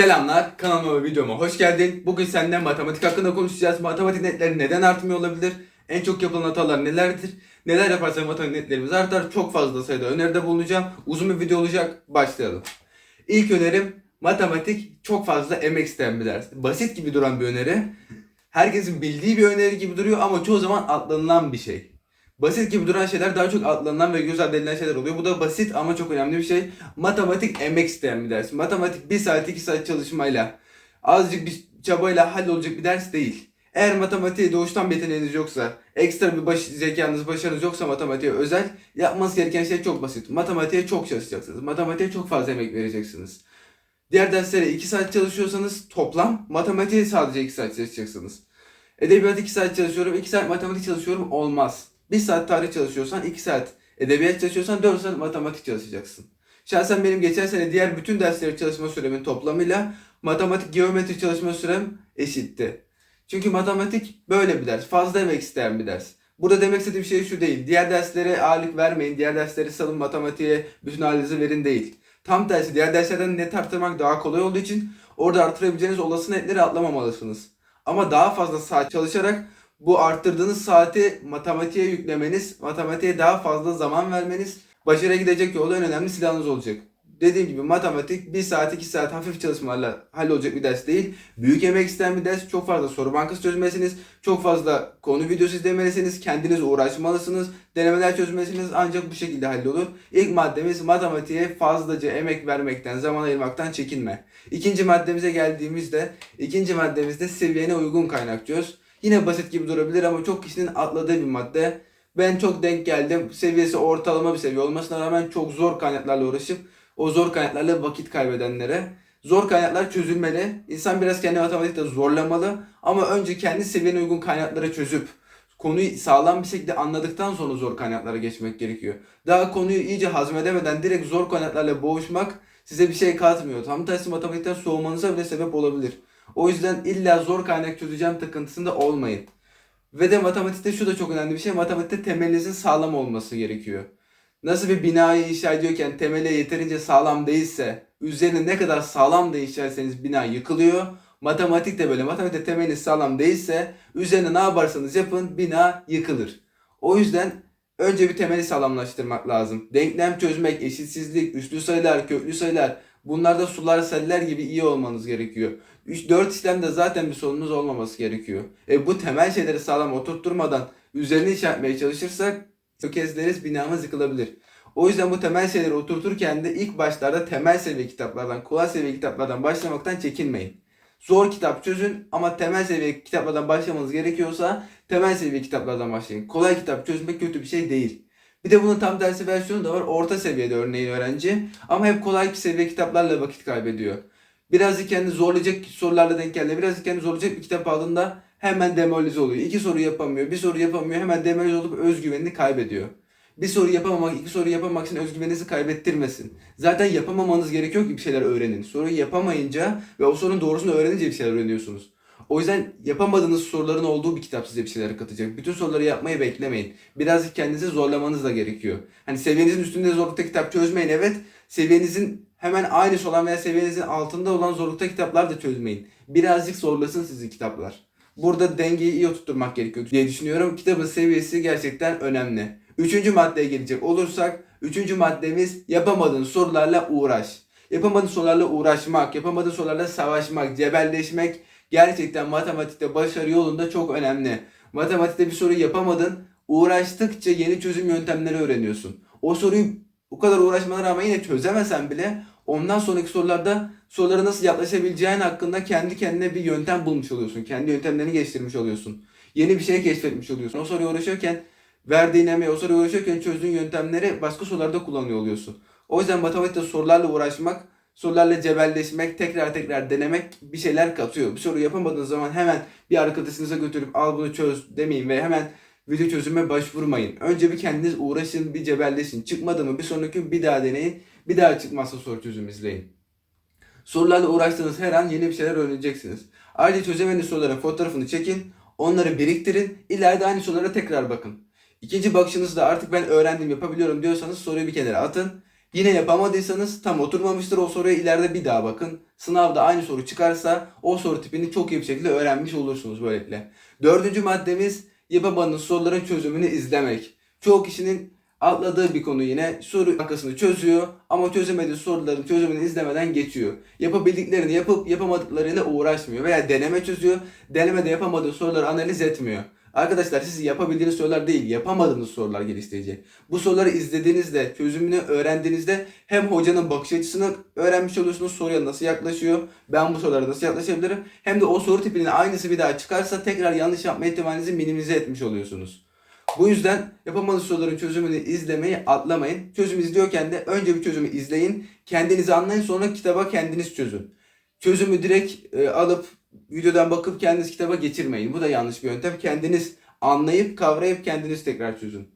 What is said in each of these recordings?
Selamlar, kanalıma ve videoma hoş geldin. Bugün senden matematik hakkında konuşacağız. Matematik netleri neden artmıyor olabilir? En çok yapılan hatalar nelerdir? Neler yaparsak matematik netlerimiz artar? Çok fazla sayıda öneride bulunacağım. Uzun bir video olacak. Başlayalım. İlk önerim matematik çok fazla emek isteyen bir ders. Basit gibi duran bir öneri. Herkesin bildiği bir öneri gibi duruyor ama çoğu zaman atlanılan bir şey. Basit gibi duran şeyler daha çok atlanılan ve göz ardı edilen şeyler oluyor. Bu da basit ama çok önemli bir şey. Matematik emek isteyen bir ders. Matematik 1 saat 2 saat çalışmayla azıcık bir çabayla hallolacak bir ders değil. Eğer matematiğe doğuştan bir yeteneğiniz yoksa, ekstra bir baş, zekanız, başarınız yoksa matematiğe özel, yapmanız gereken şey çok basit. Matematiğe çok çalışacaksınız. Matematiğe çok fazla emek vereceksiniz. Diğer derslere 2 saat çalışıyorsanız toplam matematiğe sadece 2 saat çalışacaksınız. Edebiyat 2 saat çalışıyorum, 2 saat matematik çalışıyorum olmaz. 1 saat tarih çalışıyorsan 2 saat edebiyat çalışıyorsan 4 saat matematik çalışacaksın. Şahsen benim geçen sene diğer bütün dersleri çalışma süremin toplamıyla matematik geometri çalışma sürem eşitti. Çünkü matematik böyle bir ders. Fazla emek isteyen bir ders. Burada demek istediğim şey şu değil. Diğer derslere ağırlık vermeyin. Diğer dersleri salın matematiğe bütün halinizi verin değil. Tam tersi diğer derslerden net arttırmak daha kolay olduğu için orada artırabileceğiniz olası netleri atlamamalısınız. Ama daha fazla saat çalışarak bu arttırdığınız saati matematiğe yüklemeniz, matematiğe daha fazla zaman vermeniz başarıya gidecek yolda en önemli silahınız olacak. Dediğim gibi matematik 1 saat 2 saat hafif çalışmalarla hallolacak bir ders değil. Büyük emek isteyen bir ders. Çok fazla soru bankası çözmelisiniz. Çok fazla konu videosu izlemelisiniz. Kendiniz uğraşmalısınız. Denemeler çözmelisiniz. Ancak bu şekilde hallolur. İlk maddemiz matematiğe fazlaca emek vermekten, zaman ayırmaktan çekinme. İkinci maddemize geldiğimizde, ikinci maddemizde seviyene uygun kaynak çöz. Yine basit gibi durabilir ama çok kişinin atladığı bir madde. Ben çok denk geldim. Seviyesi ortalama bir seviye olmasına rağmen çok zor kaynaklarla uğraşıp o zor kaynaklarla vakit kaybedenlere. Zor kaynaklar çözülmeli. İnsan biraz kendi matematikte zorlamalı ama önce kendi seviyene uygun kaynakları çözüp konuyu sağlam bir şekilde anladıktan sonra zor kaynaklara geçmek gerekiyor. Daha konuyu iyice hazmedemeden direkt zor kaynaklarla boğuşmak size bir şey katmıyor. Tam tersi matematikten soğumanıza bile sebep olabilir. O yüzden illa zor kaynak çözeceğim takıntısında olmayın. Ve de matematikte şu da çok önemli bir şey. Matematikte temelinizin sağlam olması gerekiyor. Nasıl bir binayı inşa ediyorken temeli yeterince sağlam değilse, üzerine ne kadar sağlam da inşa etseniz bina yıkılıyor. Matematik de böyle. Matematikte temeliniz sağlam değilse, üzerine ne yaparsanız yapın bina yıkılır. O yüzden önce bir temeli sağlamlaştırmak lazım. Denklem çözmek, eşitsizlik, üslü sayılar, köklü sayılar, bunlarda sular seller gibi iyi olmanız gerekiyor. 3-4 işlemde zaten bir sorununuz olmaması gerekiyor. E bu temel şeyleri sağlam oturtturmadan üzerine inşa etmeye çalışırsak tökezleriz binamız yıkılabilir. O yüzden bu temel şeyleri oturturken de ilk başlarda temel seviye kitaplardan, kolay seviye kitaplardan başlamaktan çekinmeyin. Zor kitap çözün ama temel seviye kitaplardan başlamanız gerekiyorsa temel seviye kitaplardan başlayın. Kolay kitap çözmek kötü bir şey değil. Bir de bunun tam tersi versiyonu da var. Orta seviyede örneğin öğrenci ama hep kolay seviye kitaplarla vakit kaybediyor. Birazcık kendi zorlayacak sorularla denk geldi. Birazcık kendi zorlayacak bir kitap aldığında hemen demoralize oluyor. İki soru yapamıyor, bir soru yapamıyor. Hemen demoralize olup özgüvenini kaybediyor. Bir soru yapamamak, iki soru yapamamak için özgüveninizi kaybettirmesin. Zaten yapamamanız gerekiyor ki bir şeyler öğrenin. Soruyu yapamayınca ve o sorunun doğrusunu öğrenince bir şeyler öğreniyorsunuz. O yüzden yapamadığınız soruların olduğu bir kitap size bir şeyler katacak. Bütün soruları yapmayı beklemeyin. Birazcık kendinizi zorlamanız da gerekiyor. Hani seviyenizin üstünde zorlukta kitap çözmeyin evet. Seviyenizin hemen aynısı olan veya seviyenizin altında olan zorlukta kitaplar da çözmeyin. Birazcık zorlasın sizi kitaplar. Burada dengeyi iyi oturtturmak gerekiyor diye düşünüyorum. Kitabın seviyesi gerçekten önemli. Üçüncü maddeye gelecek olursak, üçüncü maddemiz yapamadığın sorularla uğraş. Yapamadığın sorularla uğraşmak, yapamadığın sorularla savaşmak, cebelleşmek gerçekten matematikte başarı yolunda çok önemli. Matematikte bir soru yapamadın, uğraştıkça yeni çözüm yöntemleri öğreniyorsun. O soruyu bu kadar uğraşmana rağmen yine çözemesen bile ondan sonraki sorularda sorulara nasıl yaklaşabileceğin hakkında kendi kendine bir yöntem bulmuş oluyorsun. Kendi yöntemlerini geliştirmiş oluyorsun. Yeni bir şey keşfetmiş oluyorsun. O soruya uğraşırken verdiğin emeği, o soruya uğraşırken çözdüğün yöntemleri başka sorularda kullanıyor oluyorsun. O yüzden matematikte sorularla uğraşmak, sorularla cebelleşmek, tekrar tekrar denemek bir şeyler katıyor. Bir soru yapamadığınız zaman hemen bir arkadaşınıza götürüp al bunu çöz demeyin ve hemen video çözüme başvurmayın. Önce bir kendiniz uğraşın, bir cebelleşin. Çıkmadı mı bir sonraki gün bir daha deneyin. Bir daha çıkmazsa soru çözüm izleyin. Sorularla uğraştığınız her an yeni bir şeyler öğreneceksiniz. Ayrıca çözemediğiniz soruların fotoğrafını çekin, onları biriktirin, ileride aynı sorulara tekrar bakın. İkinci bakışınızda artık ben öğrendim, yapabiliyorum diyorsanız soruyu bir kenara atın. Yine yapamadıysanız tam oturmamıştır o soruya ileride bir daha bakın. Sınavda aynı soru çıkarsa o soru tipini çok iyi bir şekilde öğrenmiş olursunuz böylelikle. Dördüncü maddemiz yapamadığınız soruların çözümünü izlemek. Çoğu kişinin atladığı bir konu yine soru arkasını çözüyor ama çözemediği soruların çözümünü izlemeden geçiyor. Yapabildiklerini yapıp yapamadıklarıyla uğraşmıyor veya deneme çözüyor. Denemede yapamadığı soruları analiz etmiyor. Arkadaşlar siz yapabildiğiniz sorular değil, yapamadığınız sorular geliştirecek. Bu soruları izlediğinizde, çözümünü öğrendiğinizde hem hocanın bakış açısını öğrenmiş oluyorsunuz, soruya nasıl yaklaşıyor, ben bu sorulara nasıl yaklaşabilirim, hem de o soru tipinin aynısı bir daha çıkarsa tekrar yanlış yapma ihtimalinizi minimize etmiş oluyorsunuz. Bu yüzden yapamadığınız soruların çözümünü izlemeyi atlamayın. Çözüm izliyorken de önce bir çözümü izleyin, kendinizi anlayın sonra kitaba kendiniz çözün. Çözümü direkt e, alıp videodan bakıp kendiniz kitaba geçirmeyin. Bu da yanlış bir yöntem. Kendiniz anlayıp kavrayıp kendiniz tekrar çözün.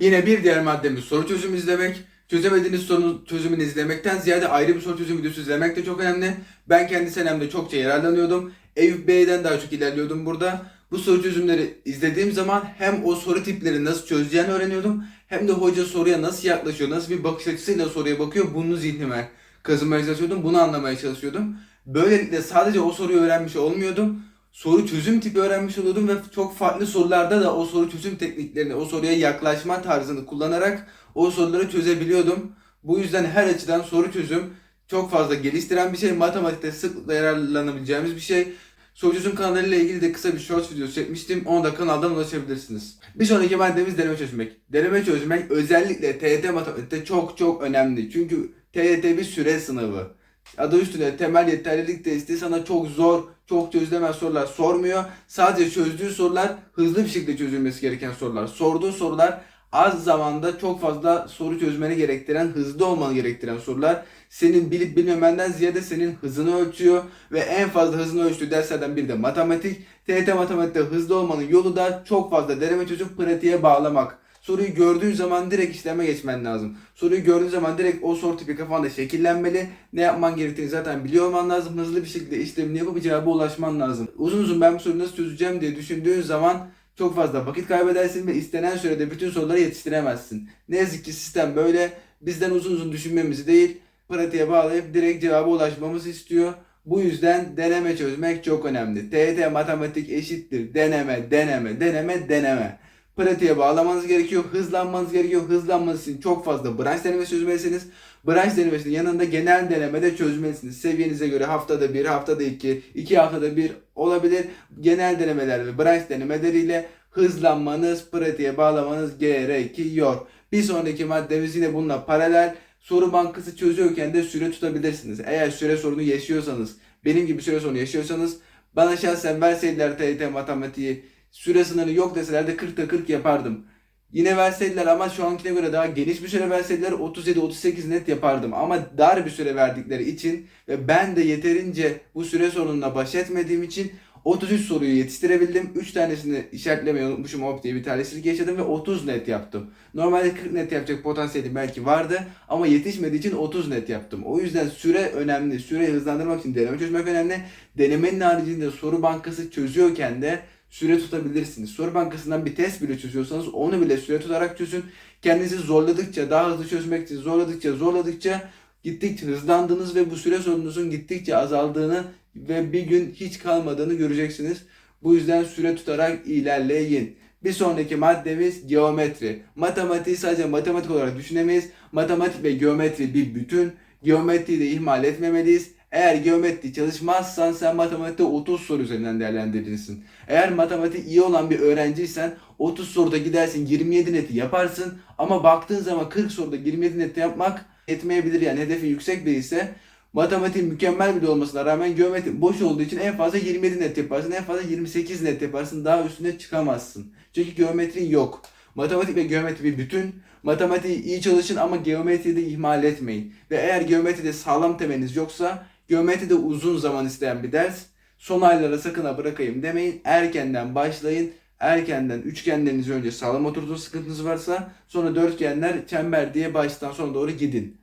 Yine bir diğer maddemiz soru çözümü izlemek. Çözemediğiniz sorunun çözümünü izlemekten ziyade ayrı bir soru çözüm videosu izlemek de çok önemli. Ben kendi senemde çokça yararlanıyordum. Eyüp Bey'den daha çok ilerliyordum burada. Bu soru çözümleri izlediğim zaman hem o soru tipleri nasıl çözeceğini öğreniyordum. Hem de hoca soruya nasıl yaklaşıyor, nasıl bir bakış açısıyla soruya bakıyor bunu zihnime kazımaya çalışıyordum. Bunu anlamaya çalışıyordum. Böylelikle sadece o soruyu öğrenmiş olmuyordum. Soru çözüm tipi öğrenmiş oluyordum ve çok farklı sorularda da o soru çözüm tekniklerini, o soruya yaklaşma tarzını kullanarak o soruları çözebiliyordum. Bu yüzden her açıdan soru çözüm çok fazla geliştiren bir şey. Matematikte sıklıkla yararlanabileceğimiz bir şey. Soru çözüm kanallarıyla ilgili de kısa bir short videosu çekmiştim. Onu da kanaldan ulaşabilirsiniz. Bir sonraki maddemiz deneme çözmek. Deneme çözmek özellikle TYT matematikte çok çok önemli. Çünkü TYT bir süre sınavı. Adı üstünde temel yeterlilik testi sana çok zor, çok çözülemez sorular sormuyor. Sadece çözdüğü sorular hızlı bir şekilde çözülmesi gereken sorular. Sorduğu sorular az zamanda çok fazla soru çözmeni gerektiren, hızlı olmanı gerektiren sorular. Senin bilip bilmemenden ziyade senin hızını ölçüyor ve en fazla hızını ölçtüğü derslerden biri de matematik. TYT matematikte hızlı olmanın yolu da çok fazla deneme çözüp pratiğe bağlamak. Soruyu gördüğün zaman direkt işleme geçmen lazım. Soruyu gördüğün zaman direkt o soru tipi kafanda şekillenmeli. Ne yapman gerektiğini zaten biliyor olman lazım. Hızlı bir şekilde işlemini yapıp cevaba ulaşman lazım. Uzun uzun ben bu soruyu nasıl çözeceğim diye düşündüğün zaman çok fazla vakit kaybedersin ve istenen sürede bütün soruları yetiştiremezsin. Ne yazık ki sistem böyle. Bizden uzun uzun düşünmemizi değil, pratiğe bağlayıp direkt cevaba ulaşmamızı istiyor. Bu yüzden deneme çözmek çok önemli. TYT matematik eşittir. Deneme, deneme, deneme, deneme. Pratiğe bağlamanız gerekiyor, hızlanmanız gerekiyor. Hızlanmanız için çok fazla branş denemesi çözmelisiniz. Branş denemesinin yanında genel denemede çözmelisiniz. Seviyenize göre haftada bir, haftada iki, iki haftada bir olabilir. Genel denemeler ve branş denemeleriyle hızlanmanız, pratiğe bağlamanız gerekiyor. Bir sonraki maddemiz yine bununla paralel. Soru bankası çözüyorken de süre tutabilirsiniz. Eğer süre sorunu yaşıyorsanız, benim gibi süre sorunu yaşıyorsanız bana şahsen verseydiler TYT matematiği süre sınırı yok deseler de 40'ta 40 yapardım. Yine verseydiler ama şu ankine göre daha geniş bir süre verseydiler 37-38 net yapardım. Ama dar bir süre verdikleri için ve ben de yeterince bu süre sorununa baş etmediğim için 33 soruyu yetiştirebildim. 3 tanesini işaretlemeyi unutmuşum hop diye bir talihsizlik yaşadım ve 30 net yaptım. Normalde 40 net yapacak potansiyeli belki vardı ama yetişmediği için 30 net yaptım. O yüzden süre önemli. Süreyi hızlandırmak için deneme çözmek önemli. Denemenin haricinde soru bankası çözüyorken de süre tutabilirsiniz. Soru bankasından bir test bile çözüyorsanız onu bile süre tutarak çözün. Kendinizi zorladıkça, daha hızlı çözmek için zorladıkça, zorladıkça gittikçe hızlandınız ve bu süre sorununuzun gittikçe azaldığını ve bir gün hiç kalmadığını göreceksiniz. Bu yüzden süre tutarak ilerleyin. Bir sonraki maddemiz geometri. Matematiği sadece matematik olarak düşünemeyiz. Matematik ve geometri bir bütün. Geometriyi de ihmal etmemeliyiz. Eğer geometri çalışmazsan sen matematikte 30 soru üzerinden değerlendirilirsin. Eğer matematik iyi olan bir öğrenciysen 30 soruda gidersin 27 neti yaparsın ama baktığın zaman 40 soruda 27 net yapmak etmeyebilir yani hedefi yüksek ise matematik mükemmel bile olmasına rağmen geometri boş olduğu için en fazla 27 net yaparsın en fazla 28 net yaparsın daha üstüne çıkamazsın. Çünkü geometri yok. Matematik ve geometri bir bütün. Matematiği iyi çalışın ama geometriyi de ihmal etmeyin. Ve eğer geometride sağlam temeliniz yoksa Geometri de uzun zaman isteyen bir ders. Son aylara sakına bırakayım demeyin. Erkenden başlayın. Erkenden üçgenlerinizi önce sağlam oturtun sıkıntınız varsa sonra dörtgenler çember diye baştan sona doğru gidin.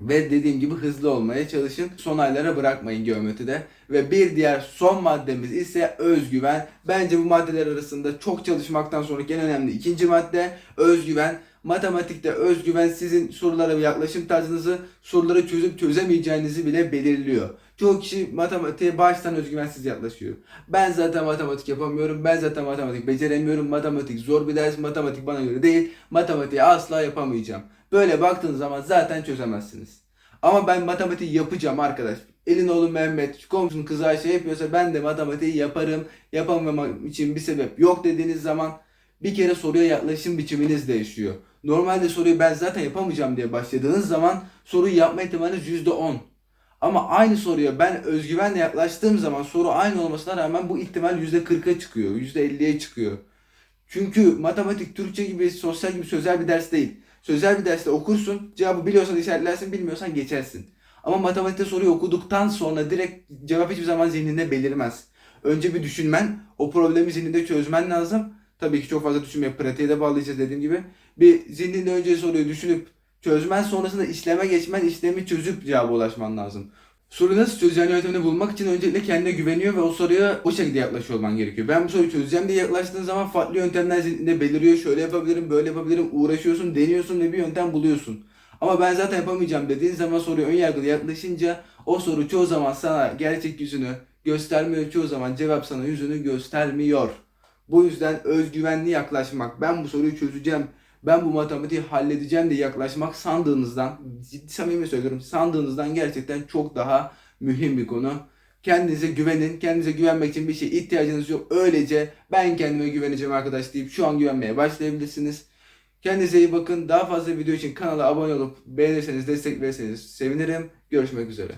Ve dediğim gibi hızlı olmaya çalışın. Son aylara bırakmayın geometride. Ve bir diğer son maddemiz ise özgüven. Bence bu maddeler arasında çok çalışmaktan sonraki en önemli ikinci madde özgüven. Matematikte özgüven sizin sorulara ve yaklaşım tarzınızı, soruları çözüp çözemeyeceğinizi bile belirliyor. Çoğu kişi matematiğe baştan özgüvensiz yaklaşıyor. Ben zaten matematik yapamıyorum, ben zaten matematik beceremiyorum, matematik zor bir ders, matematik bana göre değil, matematiği asla yapamayacağım. Böyle baktığınız zaman zaten çözemezsiniz. Ama ben matematiği yapacağım arkadaş. Elin oğlu Mehmet, komşunun kızı Ayşe yapıyorsa ben de matematiği yaparım. Yapamamam için bir sebep yok dediğiniz zaman bir kere soruya yaklaşım biçiminiz değişiyor. Normalde soruyu ben zaten yapamayacağım diye başladığınız zaman soruyu yapma ihtimaliniz %10. Ama aynı soruya ben özgüvenle yaklaştığım zaman soru aynı olmasına rağmen bu ihtimal %40'a çıkıyor, %50'ye çıkıyor. Çünkü matematik, Türkçe gibi, sosyal gibi sözel bir ders değil. Sözel bir derste okursun, cevabı biliyorsan işaretlersin, bilmiyorsan geçersin. Ama matematikte soruyu okuduktan sonra direkt cevap hiçbir zaman zihninde belirmez. Önce bir düşünmen, o problemi zihninde çözmen lazım. Tabii ki çok fazla düşünmeye, pratiğe de bağlayacağız dediğim gibi. Bir zihninde önce soruyu düşünüp çözmen sonrasında işleme geçmen, işlemi çözüp cevaba ulaşman lazım. Soruyu nasıl çözeceğin yöntemini bulmak için öncelikle kendine güveniyor ve o soruya o şekilde yaklaşıyor olman gerekiyor. Ben bu soruyu çözeceğim diye yaklaştığın zaman farklı yöntemler zihninde beliriyor. Şöyle yapabilirim, böyle yapabilirim. Uğraşıyorsun, deniyorsun ve bir yöntem buluyorsun. Ama ben zaten yapamayacağım dediğin zaman soruya ön yargılı yaklaşınca o soru çoğu zaman sana gerçek yüzünü göstermiyor. Çoğu zaman cevap sana yüzünü göstermiyor. Bu yüzden özgüvenli yaklaşmak, ben bu soruyu çözeceğim, ben bu matematiği halledeceğim diye yaklaşmak sandığınızdan, ciddi samimi söylüyorum, sandığınızdan gerçekten çok daha mühim bir konu. Kendinize güvenin. Kendinize güvenmek için bir şey ihtiyacınız yok. Öylece ben kendime güveneceğim arkadaş deyip şu an güvenmeye başlayabilirsiniz. Kendinize iyi bakın. Daha fazla video için kanala abone olup beğenirseniz, destek verirseniz sevinirim. Görüşmek üzere.